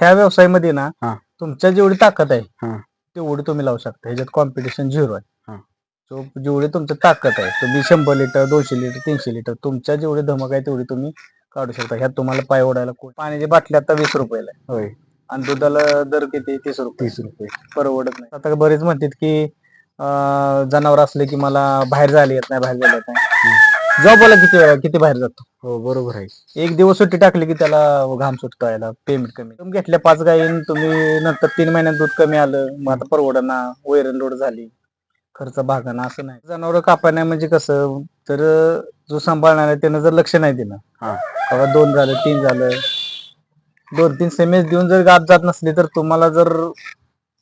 ह्या व्यवसायामध्ये ना हा. तुमच्या जेवढी ताकद आहे हा. तेवढी तुम्ही लावू शकता. ह्याच्यात कॉम्पिटिशन झिरो हा. आहे So, जेवढी तुमची ताकद आहे तुम्ही शंभर लिटर दोनशे लिटर तीनशे लिटर तुमच्या जेवढी धमक आहे तेवढी तुम्ही काढू शकता. ह्यात तुम्हाला पाय ओढायला कोण- पाण्याची बाटली आता वीस रुपयाला आहे. होय. आणि दुधाला दर किती? तीस रुपये. तीस रुपये. परवडत नाही. आता बरेच म्हणतात की जनावर असले की मला बाहेर जायला येत नाही बाहेर जायला येत नाही. जॉबला किती वेळा किती बाहेर जातो? हो बरोबर आहे. एक दिवस सुट्टी टाकली की त्याला घाम सुटतो यायला पेमेंट कमी. तुम्ही घेतल्या पाच गायीन तुम्ही नंतर तीन महिन्यात दूध कमी आलं मग आता परवडना वैरण लोड झाली खर्च भागाना असं नाही. जनावर कापाय म्हणजे कसं तर जो सांभाळणार आहे त्यानं जर लक्ष नाही दिलं. हा. बाबा दोन झालं तीन झालं दोन तीन सेमेस देऊन जर गाप जात नसली तर तुम्हाला जर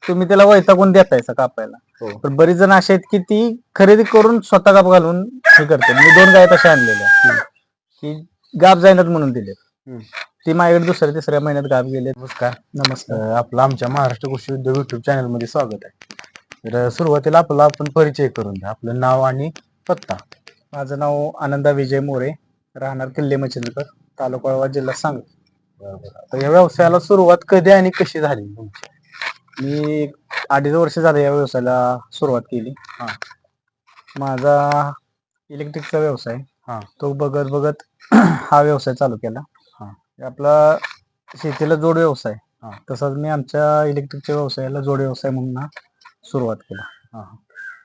तुम्ही त्याला वैतागून देतायचा कापायला. हो. पण बरीच जण असे आहेत की ती खरेदी करून स्वतः गाप घालून हे करते. मी दोन गाय तशा आणलेल्या. की गाप जाईनात म्हणून दिले हम्म. ती माझ्याकडे दुसऱ्या तिसऱ्या महिन्यात गाप गेले नमस्कार. नमस्कार. अं, आपलं आमच्या महाराष्ट्र कृषी उद्योग युट्यूब चॅनलमध्ये स्वागत आहे. तर सुरुवातीला आपला आपण परिचय करून द्या. आपलं नाव आणि पत्ता. माझं नाव आनंदा विजय मोरे. राहणार किल्ले मचिंद्रकर तालुका वाळवा, जिल्हा सांगली. तर या व्यवसायाला सुरुवात कधी आणि कशी झाली तुमची? मी अडीच वर्ष झाले या व्यवसायाला सुरुवात केली हा. माझा इलेक्ट्रिकचा व्यवसाय हा. तो बघत बघत हा व्यवसाय चालू केला हा. आपला शेतीला जोड व्यवसाय हा. तसाच मी आमच्या इलेक्ट्रिकच्या व्यवसायाला जोड व्यवसाय म्हणून हा सुरुवात केला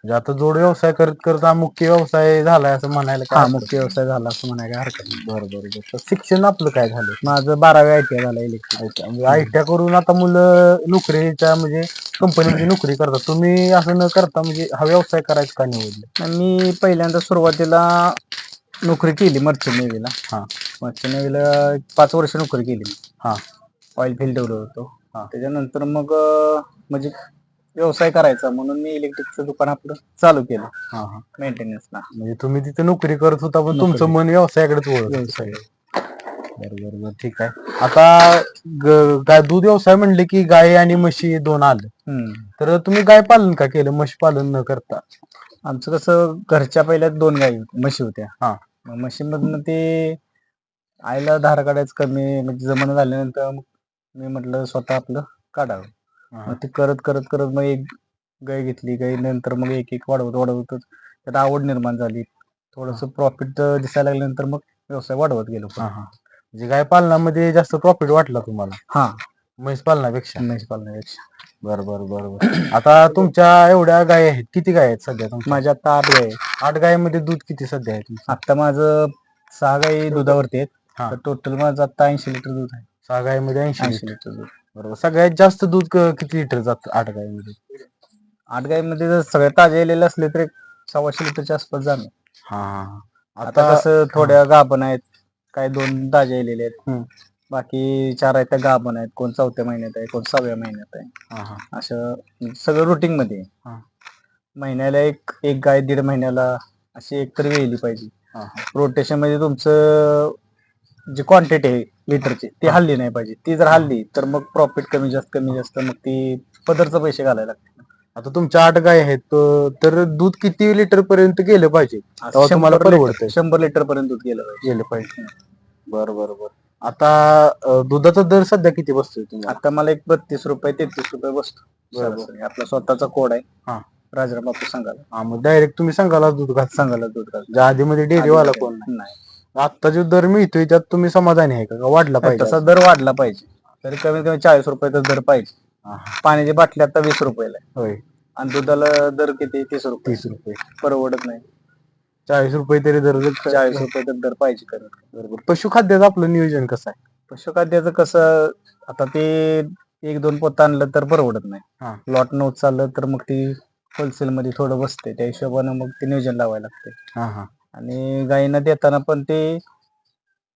म्हणजे आता जोड व्यवसाय करत करत हा मुख्य व्यवसाय झालाय असं म्हणायला हा काय मुख्य व्यवसाय झाला असं म्हणायला काही हरकत नाही. बरं बरं बरं. तर शिक्षण आपलं काय झालं? माझं बारावी आय टी आय झालं इलेक्ट्रिक म्हणजे आय टी करून आता मुलं नोकरीच्या म्हणजे कंपनीमध्ये नोकरी करतात. तुम्ही असं न करता म्हणजे हा व्यवसाय करायचा का निवडलं? मी पहिल्यांदा सुरुवातीला नोकरी केली मर्चंट नेव्हीला हा. मर्चंट नेव्हीला पाच वर्ष नोकरी केली. हा. ऑइल फील्डवर होतो. हा. त्याच्यानंतर मग अं, म्हणजे व्यवसाय करायचा म्हणून मी इलेक्ट्रिकचं दुकान आपलं चालू केलं. हा हा. मेंटेनन्सला म्हणजे तुम्ही तिथे नोकरी करत होता पण. तुमचं मन व्यवसायाकडेच होतं. व्यवसाय. बरं बरं बरं. ठीक आहे. आता ग- गाय दूध व्यवसाय म्हणले की गाय आणि म्हशी दोन आलं. हम्म. तर तुम्ही गाय पालन का केलं? म्हशी पालन न करता? आमचं कसं घरच्या पहिल्या दोन गायी होत्या म्हशी होत्या. हा. मग म्हशीमधनं ते आईला धार काढायचं कमी म्हणजे जमणं झाल्यानंतर मग मी म्हटलं स्वतः आपलं काढावं. मग ते करत करत करत मग एक गाय घेतली. गाई नंतर मग एक एक वाढवत वाढवत त्यात आवड निर्माण झाली. थोडस प्रॉफिट दिसायला लागल्यानंतर मग व्यवसाय वाढवत गेलो हा हा. म्हणजे गाय पालनामध्ये जास्त प्रॉफिट वाटला तुम्हाला? हा. म्हैस पालनापेक्षा? म्हैस पालनापेक्षा. बरं बरं बरं बरं. आता तुमच्या एवढ्या गाय आहेत किती गाय आहेत सध्या तुमच्या? माझ्या आता आठ गाय आहे. आठ गायमध्ये दूध किती सध्या आहे तुमचं? आता माझं सहा गाई दुधावरती आहेत. हा. तर टोटल माझं आता ऐंशी लिटर दूध आहे. सहा गायमध्ये ऐंशी ऐंशी लिटर दूध. बरोबर सगळ्यात जास्त दूध क- किती लिटर जातं आठ गायमध्ये आठ गाईमध्ये जर सगळे ताजे आलेले असले तर एक सव्वाशे लिटरच्या आसपास जाणार हा. आता कसं थोड्या गाभण आहेत काही दोन ताजे आलेले आहेत. बाकी चार आहेत त्या गाभण आहेत कोण चौथ्या महिन्यात आहे कोण सहाव्या महिन्यात आहे हा हा असं सगळं रुटीन मध्ये आहे. हा. महिन्याला एक एक गाय दीड महिन्याला अशी एक तरी वेळली पाहिजे हा हा. रोटेशनमध्ये तुमचं जी क्वांटिटी आहे लिटरची ती हा. हल्ली नाही पाहिजे. ती जर हल्ली तर मग प्रॉफिट कमी जास्त कमी जास्त मग ती पदरचं पैसे घालायला लागते आता तुमच्या आठ गाय आहेत तो- तर दूध किती लिटर पर्यंत गेलं पाहिजे? तेव्हा तुम्हाला शंभर लिटर- परवडतंय. शंभर लिटर पर्यंत दूध गेलं पाहिजे. गेलं पाहिजे. बरं बरं बरं. आता अं, दुधाचा दर सध्या किती बसतोय तुम्हाला? आता मला एक बत्तीस रुपये तेहतीस रुपये बसतो. बरोबर. सरासरी. आपला स्वतःचा कोड हा. आहे राजाराम बापू सांगायला. हा मग डायरेक्ट तुम्ही सांगाला दूध घात सांगायला दूध घालतो. ज्या आधीमध्ये डेअरीवाला कोण नाही नाही. आता जो दर मिळतोय त्यात तुम्ही समाधानी आहे का? का वाढला पाहिजे? तसा दर वाढला पाहिजे. तरी कमीत कमी चाळीस रुपयाचा दर पाहिजे. पाण्याची बाटली आता वीस रुपयाला आहे. होय. आणि दुधाला दर किती? तीस रुपये. तीस रुपये. परवडत नाही. चाळीस रुपये तरी दर चाळीस रुपये तर दर पाहिजे कमी. बरोबर. पशुखाद्याचं आपलं नियोजन कसं आहे? पशुखाद्याचं कसं आता ते एक दोन पोत आणलं तर परवडत हा. नाही लॉट नव्हत चाललं तर मग ती होलसेल मध्ये थोडं बसते त्या हिशोबानं मग ते नियोजन लावायला लागते हा हा. आणि गायींना देताना पण ते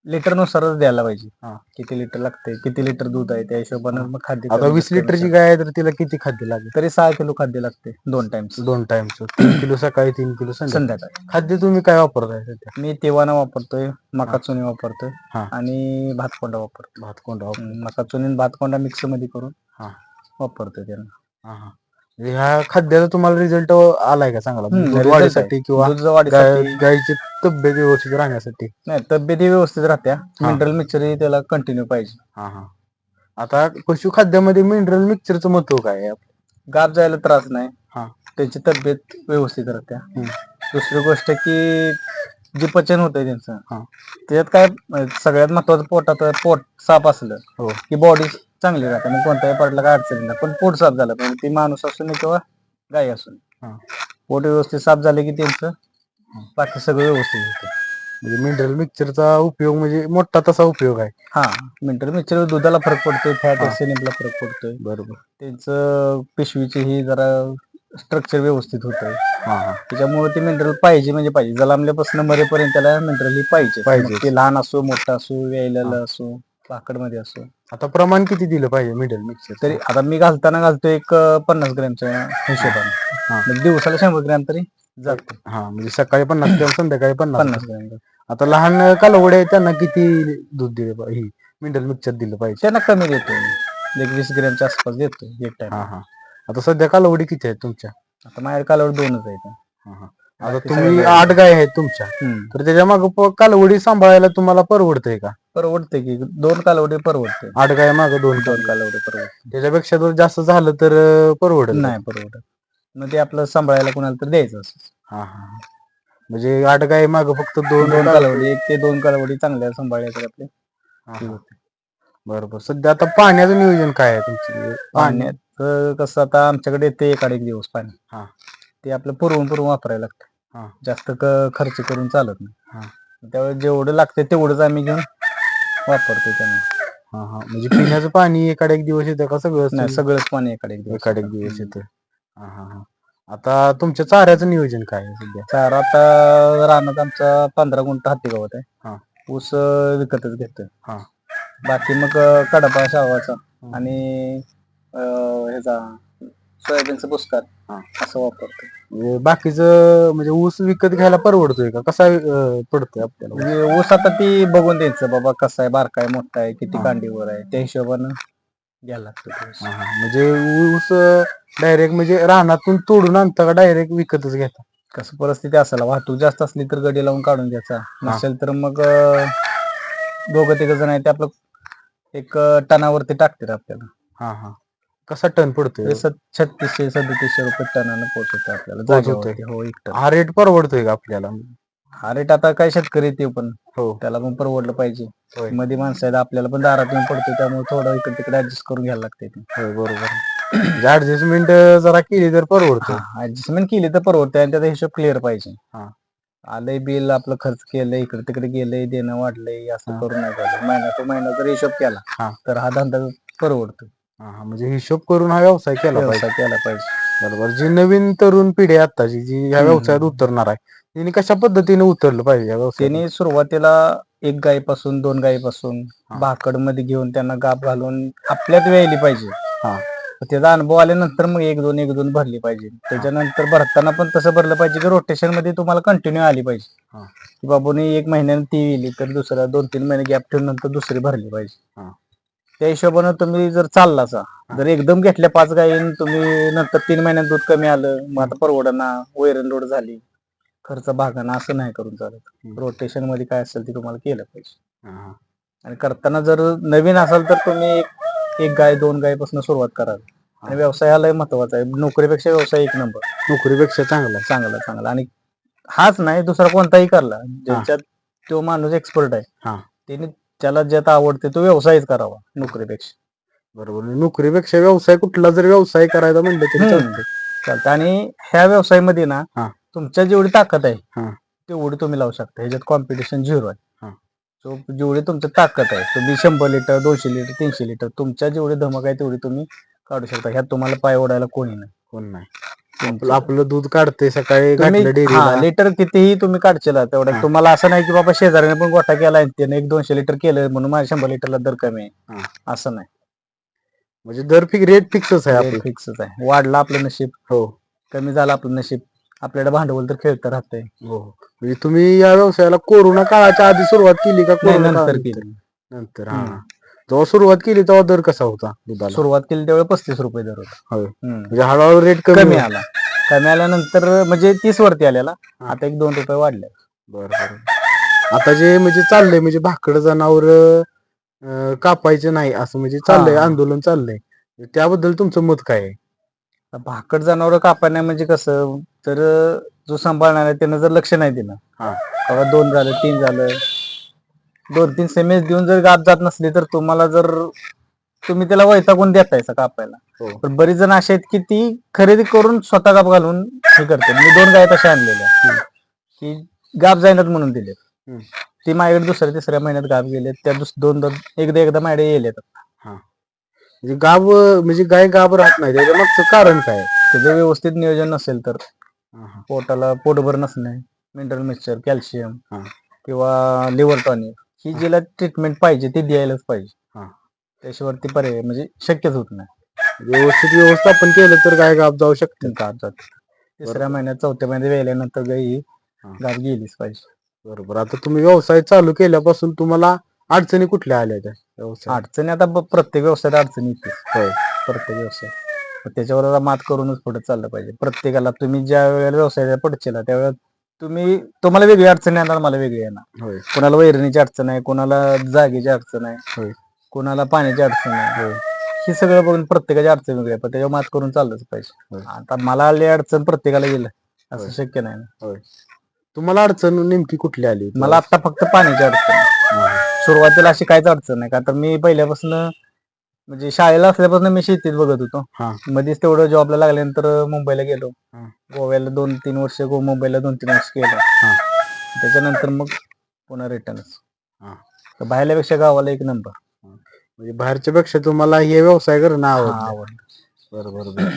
लिटर नुसारच द्यायला पाहिजे. हा. किती लिटर लागते किती लिटर दूध आहे त्या हिशोबानं मग खाद्य आता वीस लिटरची गाय आहे तर तिला किती खाद्य लागेल? तरी सहा किलो खाद्य लागते दोन टाइम्स दोन टाइमच तीन किलो सकाळी तीन किलो संध्याकाळी. संध्याकाळी. खाद्य तुम्ही काय वापरताय सध्या? मी तेवाना वापरतोय मका चुनी वापरतोय हा. आणि भातकोंडा वापरतो भात कोंडा वापर हम्म, मका चुनी आणि भातकोंडा मिक्समध्ये करून हा. वापरतोय त्यांना. हा हा. म्हणजे ह्या खाद्याचा तुम्हाला रिझल्ट आलाय का चांगला हम्म, दूध result वाढीसाठी. किंवा दूध वाढीसाठी गाय- गायीची तब्येत व्यवस्थित राहण्यासाठी नाही तब्येती व्यवस्थित राहत्या हा. मिनरल मिक्सर त्याला कंटिन्यू पाहिजे हा हा आता पशुखाद्यामध्ये मिनरल मिक्सरचं महत्त्व काय आहे गाप जायला त्रास नाही हा. त्यांची तब्येत व्यवस्थित राहते हम्म. दुसरी गोष्ट की जे पचन होतंय हा. त्यांचं त्याच्यात काय अं, सगळ्यात महत्वाचं पोटात पोट साफ असलं हो. की बॉडी चांगली राहते. मग कोणत्याही पाटला काय अडचण नाही. पण पोट साफ झालं पाहिजे. ती माणूस असून किंवा गाय असून हा. पोट व्यवस्थित साफ झाले की त्यांचं बाकी सगळं व्यवस्थित होतं. म्हणजे मिनरल मिक्सरचा उपयोग म्हणजे मोठा तसा उपयोग आहे. हा. मिनटर मिक्सर दुधाला फरक पडतोय फॅट हा. एसिनिकला फरक पडतोय. बरोबर. त्यांचं पिशवीची ही जरा स्ट्रक्चर व्यवस्थित होतंय. हा हा. त्याच्यामुळे ते मिनरल पाहिजे म्हणजे पाहिजे. जलामल्यापासून मरेपर्यंत त्याला मिनरल ही पाहिजे. पाहिजे. ते लहान असो मोठा असो वेळलेला असो पाकडमध्ये असो. आता प्रमाण किती दिलं पाहिजे मिडल मिक्सर तरी आता मी घालताना घालतो एक अं, पन्नास ग्रॅमच्या हा. हिशोबाने म्हणजे दिवसाला शंभर ग्रॅम तरी जातो. हा म्हणजे सकाळी पन्नास ग्रॅम संध्याकाळी पन्नास पन्नास ग्रॅम आता लहान कालवडे आहेत त्यांना किती दूध दिले पाहिजे ही मिडल मिक्सर दिलं पाहिजे? त्यांना कमी देतो मी. एक वीस ग्रॅमच्या आसपास देतो एक टाइम हा हा. आता सध्या कालवडी किती आहेत तुमच्या? आता माझ्या कालावर दोनच आहेत. हा, हा. आता तुम्ही आठ गाय आहेत तुमच्या. हम्म. तर त्याच्या माग कालवडी सांभाळायला तुम्हाला परवडतंय का? परवडते की दोन कालावडी परवडते आठ गाय माग दोन दोन काल कालावडी परवडते त्याच्यापेक्षा जर जास्त झालं तर अं, परवडत नाही परवडत. मग ते आपलं सांभाळायला कोणाला तर द्यायचं असं. हा हा. म्हणजे आठ गाय माग फक्त दोन दोन कालावडी. एक ते दोन कालावडी चांगल्या सांभाळल्या तर आपले. हा, हा. बरोबर. सध्या आता पाण्याचं नियोजन काय आहे तुमचं? पाण्यात पाण्यात कसं आता आमच्याकडे येते एक एक दिवस पाणी. हा. ते आपलं पुरवून पुरवून वापरायला. लागतं. जास्त क- खर्च करून चालत. नाही. त्यावेळेस जेवढं लागतं तेवढंच आम्ही घेऊन वापरतो त्यांना. हा हा. म्हणजे पिण्याचं पाणी एखाद एक दिवस येतं का सगळं? नाही सगळंच पाणी एखाद एक दिवस. एखाद एक दिवस येतं. हा हा हा. आता तुमच्या चाऱ्याचं नियोजन काय आहे सध्या? चारा आता रानात आमचा पंधरा गुंठ हत्ती गवत हा. आहे ऊस अं, विकतच घेतोय. हा. बाकी मग अं, कडपा शावाचा. आणि अं, ह्याचा सोयाबीनचा बुसकार हा. असं वापरतो म्हणजे बाकीचं म्हणजे ऊस विकत घ्यायला परवडतोय का कसा अं, पडतोय आपल्याला म्हणजे ऊस आता ती बघून द्यायचं बाबा कसा आहे बारका आहे मोठा आहे किती हा. कांडीवर आहे त्या हिशोबानं घ्यायला लागतं ते ऊस. हा, हा. म्हणजे ऊस डायरेक्ट म्हणजे रानातून तोडून आणता का डायरेक्ट विकतच घेता कसं परिस्थिती असायला वाहतूक जास्त असली तर गडी लावून काढून घ्यायचा नसेल तर मग अं, दोघं तिघ जण आहे ते आपलं एक अं, टनावरती टाकतात आपल्याला हा हा कसा टन पडतोय? छत्तीसशे सदतीसशे रुपये टनानं पोहोचवतो आपल्याला. जागेवरती. हो एक टन हा रेट परवडतोय का आपल्याला? हा रेट आता काय शेतकरी ते पण. हो. त्याला पण परवडलं पाहिजे. होय. मध्ये माणसं आहेत आपल्याला पण दारात येऊन पडतो त्यामुळे थोडं इकडे तिकडे ऍडजस्ट करून घ्यायला लागते ते. होय बरोबर. ऍडजस्टमेंट जरा केली तर परवडतं ऍडजस्टमेंट केली तर परवडते आणि त्याचा हिशोब क्लिअर पाहिजे. हा. आलंय बिल आपलं खर्च केलंय इकडे तिकडे गेलंय देणं वाढलंय असं. करून नाही झालं महिना तो महिना जर हिशोब केला हा. तर हा धंदा परवडतो हा, हा. म्हणजे हिशोब करून हा व्यवसाय केला पाहिजे केला पाहिजे बरोबर जी नवीन तरुण पिढी आहे आत्ताची जी ह्या हम्म. व्यवसायात उतरणार आहे तिने कशा पद्धतीने उतरलं पाहिजे या व्यवसायात त्यांनी सुरुवातीला एक गायीपासून दोन गायीपासून हा. भाकडमध्ये घेऊन त्यांना गाप घालून आपल्यात वेळली पाहिजे हा. त्याचा अनुभव आल्यानंतर मग एक दोन एक दोन भरली पाहिजे त्याच्यानंतर भरताना पण तसं भरलं पाहिजे की रोटेशनमध्ये तुम्हाला कंटिन्यू आली पाहिजे हा. की बाबूनी एक महिन्याने ती येली तर दुसऱ्या दोन तीन महिने गॅप ठेवून नंतर दुसरी भरली पाहिजे हा. त्या हिशोबानं तुम्ही जर चाललाचा जर एकदम घेतल्या पाच गायीन तुम्ही नंतर तीन महिन्यात दूध कमी आलं मग आता परवडना वैरण लोड झाली खर्च भागाना असं नाही करून चालत. रोटेशनमध्ये काय असेल ते तुम्हाला केलं पाहिजे. आणि करताना जर नवीन असाल तर तुम्ही एक एक गाय दोन गायपासून सुरुवात करावी आणि व्यवसायालाही महत्त्वाचा आहे. नोकरीपेक्षा व्यवसाय एक नंबर. नोकरीपेक्षा चांगला. चांगला चांगला. आणि हाच नाही दुसरा कोणताही करला. ज्याच्यात तो माणूस एक्सपर्ट आहे. त्याने त्याला ज्यात आवडते तो व्यवसायच करावा नोकरीपेक्षा बरोबर नोकरीपेक्षा व्यवसाय कुठला जर व्यवसाय करायचा म्हणलं तरी हम्म. चालतंय चालतं आणि ह्या व्यवसायामध्ये ना हा. तुमच्या जेवढी ताकद आहे. तेवढी तुम्ही लावू शकता ह्याच्यात कॉम्पिटिशन झिरो हा. आहे सो जेवढी तुमची ताकद आहे तुम्ही शंभर लिटर दोनशे लिटर तीनशे लिटर तुमच्या जेवढी धमक आहे तेवढी तुम्ही काढू शकता ह्यात तुम्हाला पाय ओढायला कोणी नाही कोण नाही आपलं दूध काढते सकाळी घातलं हा, डेअरीला लिटर कितीही तुम्ही काढशील तेवढं. हा. तुम्हाला असं नाही की बाबा शेजाऱ्याने पण गोठा केला आणि त्याने एक दोनशे लिटर केलं म्हणून माझ्या शंभर लिटरला दर कमी आहे. हा. असं नाही. म्हणजे दर फिक रेट फिक्सच आहे आपलं. फिक्सच आहे. वाढला आपलं नशीब. हो. कमी झालं आपलं नशीब. आपल्याला भांडवल तर खेळतं राहतंय. हो. म्हणजे तुम्ही या व्यवसायाला कोरोना काळाच्या आधी सुरुवात केली का नाही, कोरोना नंतर काळानंतर? केली. नंतर हा. हम्म. जेव्हा सुरुवात केली तेव्हा दर कसा होता दुधाला? सुरुवात केली त्यावेळी पस्तीस रुपये दर होता. होय. हम्म. म्हणजे हळूहळू रेट कमी आला. कमी आल्यानंतर म्हणजे तीस वरती आलेला. आता एक दोन रुपये वाढले. बरं आता जे म्हणजे चाललंय म्हणजे भाकड जनावर अं, कापायचं नाही असं म्हणजे चाललंय हा. आंदोलन चाललंय. त्याबद्दल तुमचं मत काय आहे? भाकड जनावर कापायला म्हणजे कसं? तर जो सांभाळणार आहे त्यानं जर लक्ष नाही दिलं. हा. दोन झालं तीन झालं. दोन तीन सेमेस देऊन जर गाप जात नसली तर तुम्हाला जर तुम्ही त्याला वैतागून देतायचा कापायला. हो. पण बरीच जण असे आहेत की ती खरेदी करून स्वतः गाप घालून हे करते. मी दोन गाय तशा आणलेल्या. की गाप जायनात म्हणून दिले. ती माझ्याकडे दुसऱ्या तिसऱ्या महिन्यात गाप गेले त्या दुस दोन दोन एकदा एकदा माझ्याकडे येलेत म्हणजे गाव म्हणजे गाय गाव राहत नाही. त्याच्या मागचं कारण काय? त्याचं व्यवस्थित नियोजन नसेल तर. पोटाला पोटभर नसणे मिनरल मिक्सचर कॅल्शियम. किंवा लिव्हर टॉनिक ही जिला ट्रीटमेंट पाहिजे ती द्यायलाच पाहिजे. हा. त्याशिवाय ती पर्याय म्हणजे शक्यच होत नाही. व्यवस्थित व्यवस्थापन केलं तर गाय गाव जाऊ शकते. गाप जाते तिसऱ्या महिन्यात चौथ्या महिन्यात वेल्यानंतर गाई ही हा. गाप गेलीच पाहिजे. बरोबर. आता तुम्ही व्यवसाय चालू केल्यापासून तुम्हाला अडचणी कुठल्या आल्या त्या व्यवसाय अडचणी आता ब- प्रत्येक व्यवसायात अडचणी येते. प्रत्येक व्यवसाय मग त्याच्यावर आता मात करूनच पुढे चाललं पाहिजे. प्रत्येकाला तुम्ही ज्या वेळेला व्यवसायाला पडचेला त्यावेळेला तुम्ही तुम्हाला वेगळी अडचण येणार मला वेगळी येणार होय कोणाला वैरणीची अडचण आहे कोणाला जागेची अडचण आहे होय. कोणाला पाण्याची अडचण आहे होय. हे सगळं बघून प्रत्येकाची अडचण वेगळी आहे पण त्याच्यावर मात करून चाललंच होय. पाहिजे आता मला आली अडचण प्रत्येकाला गेलं असं होय. शक्य नाही ना तुम्हाला अडचण नेमकी कुठली आली? मला आता फक्त पाण्याची अडचण आहे. सुरुवातीला अशी काहीच अडचण नाही का तर मी पहिल्यापासून म्हणजे शाळेला असल्यापासून मी शेतीत बघत होतो हा. मध्येच तेवढं जॉबला लागल्यानंतर मुंबईला गेलो हा. गोव्याला दोन तीन वर्ष गो मुंबईला दोन तीन वर्ष केलं हा. त्याच्यानंतर मग पुन्हा रिटर्नच हा. तर बाहेरल्यापेक्षा गावाला एक नंबर म्हणजे बाहेरच्या पेक्षा तुम्हाला हे व्यवसाय करणं आवड बरोबर बरोबर.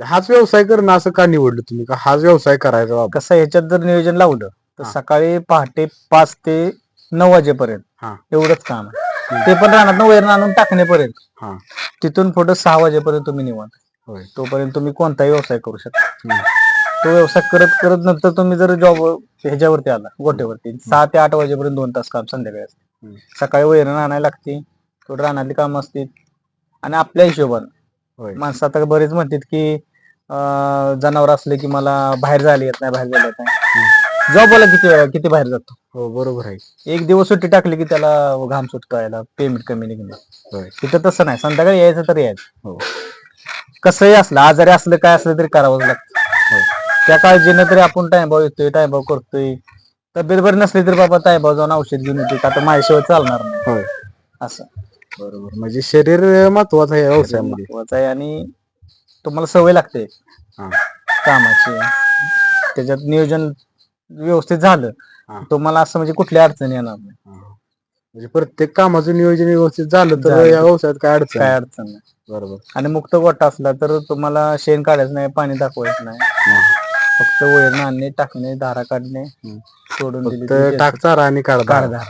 हाच व्यवसाय करणं असं का निवडलं तुम्ही का हाच व्यवसाय करायचा बाबा कसं ह्याच्यात जर नियोजन लावलं तर हा. सकाळी पहाटे पाच ते नऊ वाजेपर्यंत हा. एवढंच काम आहे ते पण राहणार वैरण आणून टाकण्यापर्यंत हा. तिथून पुढे सहा वाजेपर्यंत तुम्ही निवांत. होय. तोपर्यंत तुम्ही कोणताही व्यवसाय करू शकता. तो व्यवसाय करत करत नंतर तुम्ही जर जॉब ह्याच्यावरती आला गोट्यावरती सहा ते आठ वाजेपर्यंत दोन तास काम संध्याकाळी असते. सकाळी वैरण आणायला लागते थोडं रानातली कामं असतील आणि आपल्या हिशोबानं माणसं आता बरेच म्हणतात की जनावर असले की मला बाहेर जायला येत नाही बाहेर जायला येत नाही. जॉबला किती वेळा किती बाहेर जातो? हो बरोबर आहे. एक दिवस सुट्टी टाकली की त्याला घाम सुटतो यायला पेमेंट कमी निघणार होय. तिथं तसं नाही. संध्याकाळी यायचं तर यायचं. हो. कसंही असलं आजारी असलं काय असलं तरी करावंच लागतं. होय. त्या काळजीनं तरी आपण टाइमभाव येतोय टाइमभाव करतोय. तब्येत बरी नसली तरी बाबा टाइमभाव जाऊन औषध घेऊन येते का तर माझ्याशिवाय चालणार नाही. होय. असं. बरोबर. म्हणजे शरीर महत्वाचं आहे या व्यवसायामध्ये. महत्वाचं आहे आणि तुम्हाला सवय लागते. हा. कामाची. त्याच्यात नियोजन व्यवस्थित झालं. तुम्हाला असं म्हणजे कुठली अडचण येणार नाही. म्हणजे प्रत्येक कामाचं नियोजन व्यवस्थित झालं तर झालं. या व्यवसायात काय अडचण काय नाही. अडचण नाही. बरोबर. आणि मुक्त गोठा असला तर तुम्हाला शेण काढायचं नाही पाणी दाखवायचं नाही. फक्त वैरण आणणे टाकणे धारा काढणे हम्म. सोडून दिली फक्त टाक चारा आणि काढ काढधार